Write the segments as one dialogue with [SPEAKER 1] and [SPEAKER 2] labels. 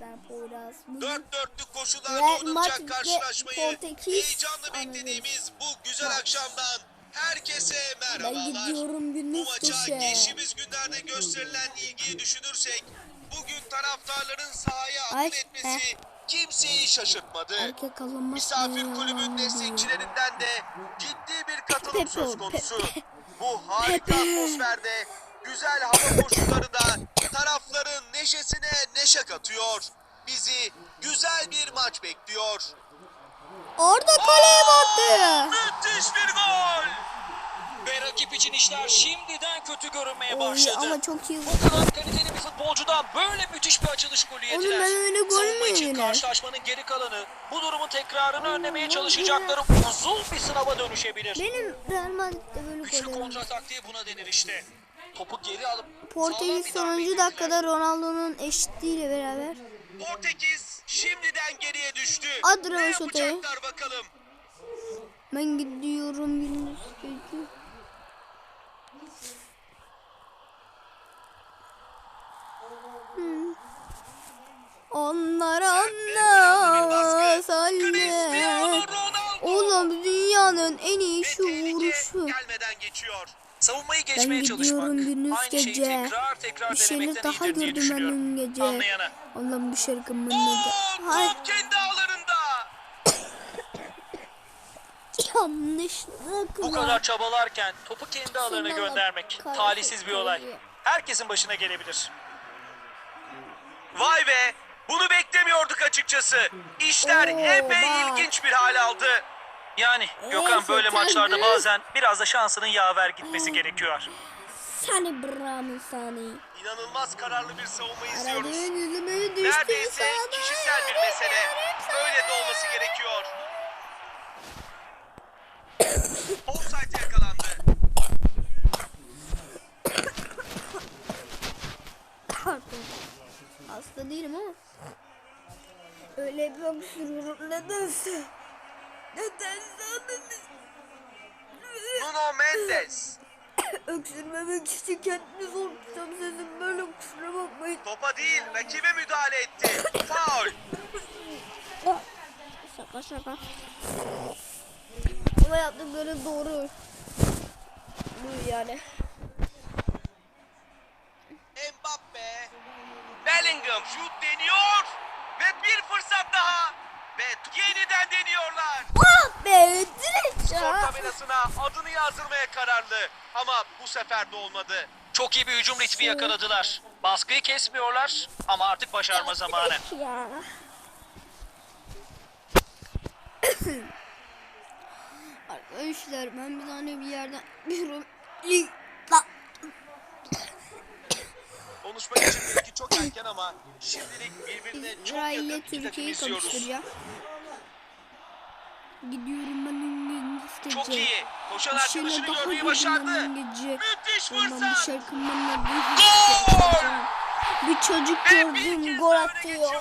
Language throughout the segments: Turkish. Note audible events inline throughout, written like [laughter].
[SPEAKER 1] ben Poyraz.
[SPEAKER 2] Dört dörtlük koşularda oynanacak karşılaşmayı
[SPEAKER 1] Portekiz
[SPEAKER 2] heyecanla
[SPEAKER 1] anılır.
[SPEAKER 2] beklediğimiz bu güzel
[SPEAKER 1] Maç.
[SPEAKER 2] akşamdan herkese
[SPEAKER 1] ben
[SPEAKER 2] merhabalar.
[SPEAKER 1] gidiyorum
[SPEAKER 2] Bu maça
[SPEAKER 1] köşe.
[SPEAKER 2] geçtiğimiz günlerde gösterilen ilgiyi düşünürsek bugün taraftarların sahaya
[SPEAKER 1] Ay,
[SPEAKER 2] akın etmesi kimseyi şaşırtmadı. Misafir kulübün destekçilerinden de ciddi bir katılım söz konusu. Bu harika atmosferde güzel hava koşulları da tarafların neşesine neşe katıyor. Bizi güzel bir maç bekliyor.
[SPEAKER 1] Orada kaleye baktı.
[SPEAKER 2] Müthiş bir gol!
[SPEAKER 3] Ve rakip için işler şimdiden kötü görünmeye
[SPEAKER 1] Oy,
[SPEAKER 3] başladı.
[SPEAKER 1] ama çok iyi.
[SPEAKER 3] Bu kadar kaliteli bir futbolcudan böyle müthiş bir açılış golü yediler.
[SPEAKER 1] ben öyle gol mü
[SPEAKER 3] için
[SPEAKER 1] yediler?
[SPEAKER 3] karşılaşmanın geri kalanı bu durumun tekrarını önlemeye çalışacakları uzun bir sınava dönüşebilir.
[SPEAKER 1] Benim Real Madrid'de böyle
[SPEAKER 3] Üçlü
[SPEAKER 1] golüm.
[SPEAKER 3] kontra taktiği buna denir işte. Topu geri alıp
[SPEAKER 1] Portekiz sonuncu dakikada Ronaldo'nun eşitliğiyle beraber.
[SPEAKER 2] Portekiz şimdiden geriye düştü.
[SPEAKER 1] Hadi
[SPEAKER 2] ne yapacaklar bakalım.
[SPEAKER 1] Ben gidiyorum gündüz köşe. Hmm. Onlar anlamaz.
[SPEAKER 2] Ronaldo.
[SPEAKER 1] Oğlum dünyanın en iyi
[SPEAKER 2] Ve
[SPEAKER 1] şu
[SPEAKER 2] tehlike
[SPEAKER 1] vuruşu.
[SPEAKER 2] gelmeden geçiyor.
[SPEAKER 3] Savunmayı
[SPEAKER 1] Ben
[SPEAKER 3] geçmeye çalışmak.
[SPEAKER 1] gidiyorum gündüz
[SPEAKER 3] Aynı şeyi
[SPEAKER 1] gece.
[SPEAKER 3] tekrar tekrar
[SPEAKER 1] Bir
[SPEAKER 3] denemekten
[SPEAKER 1] daha gördüm ben dün gece.
[SPEAKER 3] Anlayana.
[SPEAKER 1] Allah'ım bu şarkımın adı. Hay
[SPEAKER 2] top kendi ağlarında. [coughs]
[SPEAKER 1] yanlışlıkla.
[SPEAKER 3] Bu kadar çabalarken topu kendi
[SPEAKER 1] bak,
[SPEAKER 3] göndermek talihsiz bir olay. Herkesin başına gelebilir.
[SPEAKER 2] Vay be! Bunu beklemiyorduk açıkçası. İşler
[SPEAKER 1] Oo,
[SPEAKER 2] epey
[SPEAKER 1] bak.
[SPEAKER 2] ilginç bir hal aldı.
[SPEAKER 3] Yani Gökhan
[SPEAKER 1] Neyse,
[SPEAKER 3] böyle maçlarda
[SPEAKER 1] tabii.
[SPEAKER 3] bazen biraz da şansının yaver gitmesi gerekiyor.
[SPEAKER 1] Sani Brahmi Sani.
[SPEAKER 2] İnanılmaz kararlı bir savunma
[SPEAKER 1] Aradığın
[SPEAKER 2] izliyoruz.
[SPEAKER 1] düştü
[SPEAKER 2] Neredeyse
[SPEAKER 1] sana.
[SPEAKER 2] kişisel bir mesele. Öyle de olması gerekiyor. Offside yakalandı.
[SPEAKER 1] Pardon. Hasta değilim ama. Öyle bir öksürüyorum nedense. Nedense
[SPEAKER 2] Nuno Mendes. [coughs]
[SPEAKER 1] öksürmemek için kendimi zor tutsam sesim böyle kusura bakmayın.
[SPEAKER 2] Topa değil rakibe müdahale etti. [coughs] Faul.
[SPEAKER 1] Şaka şaka. Ama yaptıkları doğru. Bu yani.
[SPEAKER 2] Mbappe. Bellingham şut deniyor. Ve bir fırsat daha. Ve yeniden deniyorlar.
[SPEAKER 1] Be direkt
[SPEAKER 2] Skor
[SPEAKER 1] ya.
[SPEAKER 2] tabelasına adını yazdırmaya kararlı. Ama bu sefer de olmadı.
[SPEAKER 3] Çok iyi bir hücum ritmi yakaladılar. Baskıyı kesmiyorlar ama artık başarma zamanı.
[SPEAKER 1] ya. [coughs] Arkadaşlar ben bir tane bir yerden bir la
[SPEAKER 2] Konuşmak için belki çok erken ama şimdilik birbirine çok yakın iki takım
[SPEAKER 1] Türkiye'yi
[SPEAKER 2] izliyoruz.
[SPEAKER 1] Gidiyorum ben İngiliz gece.
[SPEAKER 2] Çok iyi. Koşan arkadaşını görmeyi başardı. Müthiş fırsat. Gol!
[SPEAKER 1] Bir çocuk gördüm gol atıyor.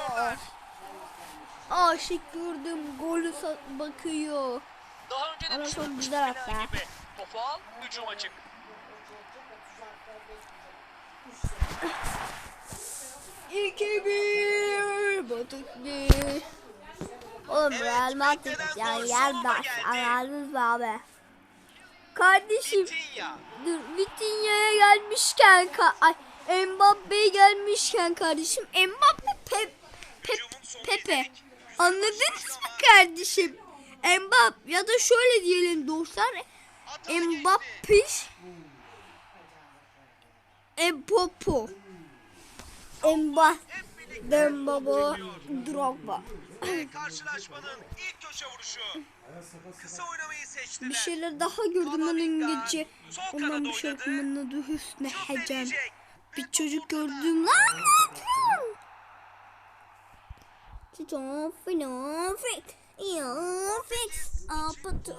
[SPEAKER 1] Aşık gördüm golü bakıyor.
[SPEAKER 3] Daha önce de
[SPEAKER 1] Ama çok güzel
[SPEAKER 3] gibi. Topu al, hücum açık.
[SPEAKER 1] İki bir batık bir. Oğlum
[SPEAKER 2] Evet,
[SPEAKER 1] Real Madrid yani
[SPEAKER 2] gol
[SPEAKER 1] yer
[SPEAKER 2] sonunda
[SPEAKER 1] baş
[SPEAKER 2] geldi.
[SPEAKER 1] anladınız mı abi? Kardeşim
[SPEAKER 2] Vitinha.
[SPEAKER 1] dur Vitinha'ya gelmişken ka- ay Mbappe'ye gelmişken kardeşim Mbappe Pep Pep Pepe anladınız mı kardeşim? Mbappe ya da şöyle diyelim dostlar. Mbappe Mbappe
[SPEAKER 2] birlikte
[SPEAKER 1] Dembaba Drogba
[SPEAKER 2] ve karşılaşmanın ilk köşe vuruşu. Kısa oynamayı seçtiler.
[SPEAKER 1] Bir şeyler daha gördüm ben
[SPEAKER 2] sol
[SPEAKER 1] Ondan bir şarkımın adı Hüsnü Hecem. Bir çocuk gördüm lan. Tito fino fix. Yo fix. Apatı.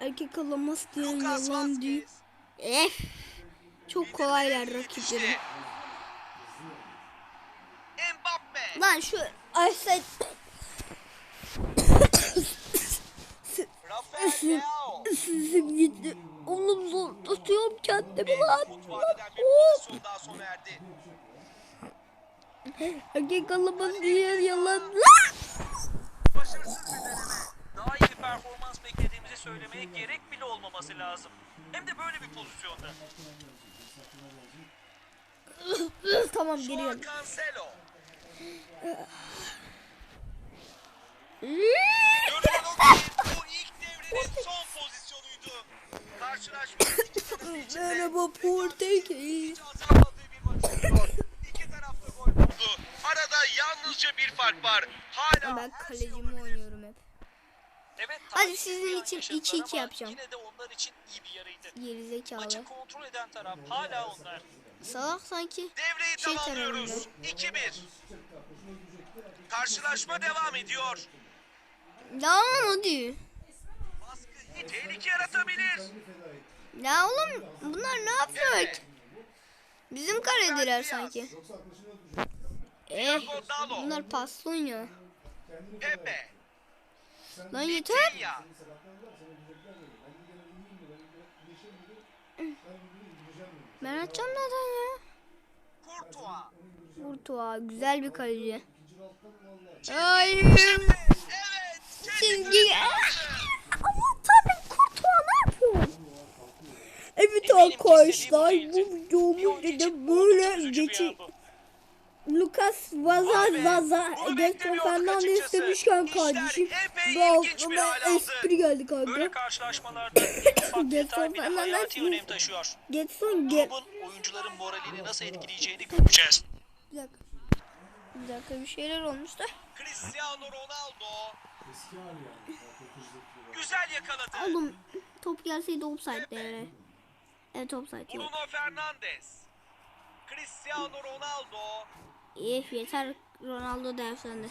[SPEAKER 1] Erkek alamaz diyen yalan değil. Eh. Çok kolaylar rakipleri.
[SPEAKER 2] İşte. Mbappe.
[SPEAKER 1] Lan şu
[SPEAKER 2] Leao.
[SPEAKER 1] sizin gitti. Oğlum zor tutuyorum kendimi lan. Erkek kalabalık diğer yalan.
[SPEAKER 3] Başarısız bir deneme. Daha iyi performans beklediğimizi söylemeye gerek bile olmaması lazım. Hem de böyle bir pozisyonda.
[SPEAKER 1] tamam geliyorum.
[SPEAKER 2] Cancelo. Görünen o ki bu ilk devrenin son pozisyonuydu. Karşılaşmanın iki sırası içinde
[SPEAKER 1] Merhaba Portekiz.
[SPEAKER 2] hiç azalmadığı bir maç oluyor. İki tarafta gol buldu. Arada yalnızca bir fark var. Hala
[SPEAKER 1] Ben
[SPEAKER 2] her şey
[SPEAKER 1] kalecimi
[SPEAKER 2] olabilir.
[SPEAKER 1] oynuyorum hep.
[SPEAKER 3] Evet,
[SPEAKER 1] Hadi sizin
[SPEAKER 3] bir an
[SPEAKER 1] için
[SPEAKER 3] yaşadılar
[SPEAKER 1] 2-2
[SPEAKER 3] ama
[SPEAKER 1] yapacağım.
[SPEAKER 3] Yine de onlar için iyi bir yarıydı.
[SPEAKER 1] Gerizekalı.
[SPEAKER 3] Maçı kontrol eden taraf hala onlar.
[SPEAKER 1] Salak sanki.
[SPEAKER 2] Devreyi
[SPEAKER 1] Şey
[SPEAKER 2] tamamlıyoruz. 2-1. Karşılaşma devam ediyor.
[SPEAKER 1] Ya o değil.
[SPEAKER 2] Baskı tehlike yaratabilir.
[SPEAKER 1] Ya oğlum bunlar ne yapıyor? Bizim kalediler sanki. Eh, bunlar paslı oynuyor.
[SPEAKER 2] Pepe.
[SPEAKER 1] Lan yeter. Ben açacağım zaten ya.
[SPEAKER 2] Courtois.
[SPEAKER 1] Kurtuğa güzel bir kaleci. Ay.
[SPEAKER 2] Evet.
[SPEAKER 1] Çizgi. Ama tabii Kurtuğa ne yapıyor? Evet arkadaşlar
[SPEAKER 3] bu
[SPEAKER 1] da
[SPEAKER 3] için
[SPEAKER 1] böyle
[SPEAKER 3] oldukça üzücü bir
[SPEAKER 1] geçi.
[SPEAKER 3] an bu.
[SPEAKER 1] Lucas Vaza
[SPEAKER 2] Abi,
[SPEAKER 1] Vaza Gerson
[SPEAKER 2] açıkçası.
[SPEAKER 1] demişken
[SPEAKER 2] İşler
[SPEAKER 1] kardeşim
[SPEAKER 2] bir
[SPEAKER 1] aklıma espri geldi
[SPEAKER 3] Böyle
[SPEAKER 1] kanka.
[SPEAKER 3] karşılaşmalarda en ufak [laughs]
[SPEAKER 1] Gerson mi?
[SPEAKER 3] önem taşıyor.
[SPEAKER 1] Getson get.
[SPEAKER 3] Grubun oyuncuların moralini nasıl etkileyeceğini göreceğiz.
[SPEAKER 1] Bir dakika. Bir dakika bir şeyler olmuş da.
[SPEAKER 2] Cristiano Ronaldo. Güzel yakaladı.
[SPEAKER 1] Oğlum top gelseydi offside yani. Evet offside yok.
[SPEAKER 2] Bruno Fernandes. Cristiano Ronaldo.
[SPEAKER 1] Eh yeter Ronaldo da efsane.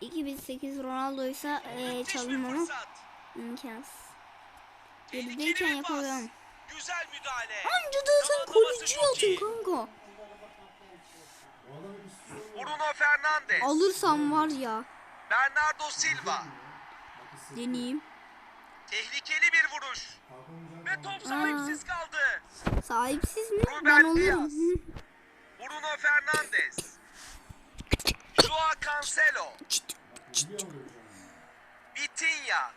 [SPEAKER 1] 2008 Ronaldo ise e, çalınmamı
[SPEAKER 2] fırsat.
[SPEAKER 1] imkansız. Gerideyken yapamıyorum.
[SPEAKER 2] Güzel müdahale.
[SPEAKER 1] Anca da sen
[SPEAKER 2] Zamanlaması
[SPEAKER 1] kaleci
[SPEAKER 2] çok iyi.
[SPEAKER 1] atın kanka.
[SPEAKER 2] Bruno Fernandes.
[SPEAKER 1] Alırsam var ya.
[SPEAKER 2] Bernardo Silva.
[SPEAKER 1] Deneyeyim.
[SPEAKER 2] Tehlikeli bir vuruş. Ve top sahipsiz kaldı.
[SPEAKER 1] Sahipsiz mi?
[SPEAKER 2] Ruben
[SPEAKER 1] Ben olurum.
[SPEAKER 2] Bruno Fernandes. Joao Cancelo. Vitinha.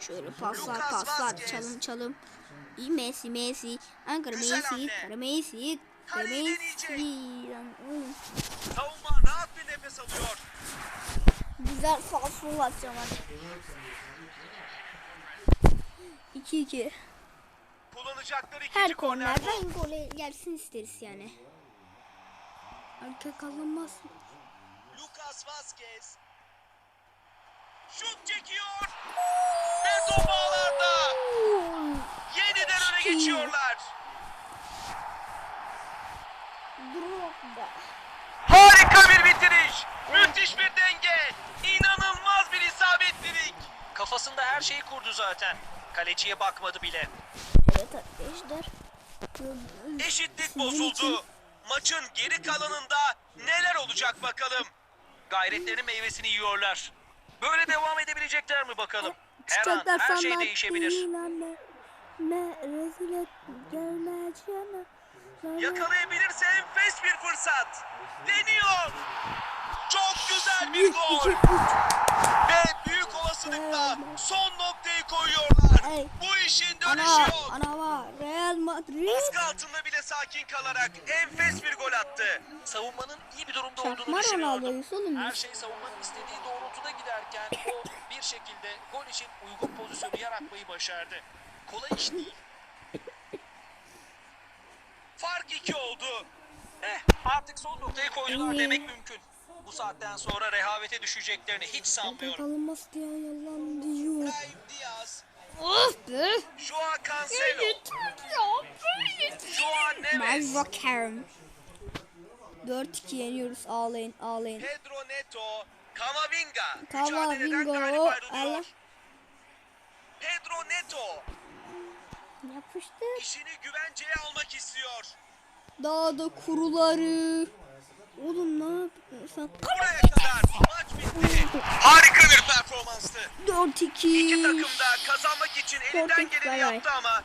[SPEAKER 1] Şöyle paslar paslar çalım çalım. İyi Messi Messi. Ankara
[SPEAKER 2] Güzel
[SPEAKER 1] Messi. Kara Messi. Kara Messi.
[SPEAKER 2] Savunma rahat bir nefes alıyor.
[SPEAKER 1] Güzel falso atacağım hadi. 2-2.
[SPEAKER 2] Kullanacakları ikinci
[SPEAKER 1] Her kornerden gole gelsin isteriz yani. Arka kalınmaz.
[SPEAKER 2] Lucas Vazquez. Şut çekiyor. Ve geçiyorlar. Harika bir bitiriş. Müthiş bir denge. İnanılmaz bir isabetlilik.
[SPEAKER 3] Kafasında her şeyi kurdu zaten. Kaleciye bakmadı bile.
[SPEAKER 1] Evet arkadaşlar.
[SPEAKER 2] Eşitlik bozuldu. Maçın geri kalanında neler olacak bakalım.
[SPEAKER 3] Gayretlerinin meyvesini yiyorlar. Böyle devam edebilecekler mi bakalım? Her an her şey değişebilir.
[SPEAKER 1] Ne rezil et gelmeyeceğine.
[SPEAKER 2] Yakalayabilirse enfes bir fırsat. Deniyor. Çok güzel bir gol. Ve büyük olasılıkla son noktayı koyuyorlar. Bu işin
[SPEAKER 1] Ana,
[SPEAKER 2] dönüşü yok.
[SPEAKER 1] ana var. Real Madrid.
[SPEAKER 2] Baskı altında bile sakin kalarak enfes bir gol attı.
[SPEAKER 3] Savunmanın iyi bir durumda olduğunu düşünüyordum. Her şey savunmanın istediği doğrultuda giderken o bir şekilde gol için uygun pozisyonu yaratmayı başardı. Kolay iş değil.
[SPEAKER 2] Fark iki oldu.
[SPEAKER 3] Eh artık son noktayı koydular
[SPEAKER 1] Ee.
[SPEAKER 3] demek mümkün. Bu saatten sonra rehavete düşeceklerini hiç sanmıyorum.
[SPEAKER 1] kalınmaz diye yalan diyor.
[SPEAKER 2] Brahim Diaz.
[SPEAKER 1] Of be.
[SPEAKER 2] Joao Cancelo. Joao
[SPEAKER 1] Ben
[SPEAKER 2] Neves.
[SPEAKER 1] bakarım. 4-2 yeniyoruz. Ağlayın ağlayın.
[SPEAKER 2] Pedro Neto. Camavinga. Mücadeleden galip
[SPEAKER 1] o,
[SPEAKER 2] ayrılıyor.
[SPEAKER 1] Allah.
[SPEAKER 2] Pedro Neto.
[SPEAKER 1] Yapıştı.
[SPEAKER 2] işini güvenceye almak istiyor.
[SPEAKER 1] Dağda kuruları. Oğlum ne yapıyorsun?
[SPEAKER 2] Buraya kadar maç bitti. Harika bir performanstı.
[SPEAKER 1] 4-2.
[SPEAKER 2] İki takım da kazanmak için elinden geleni yaptı ama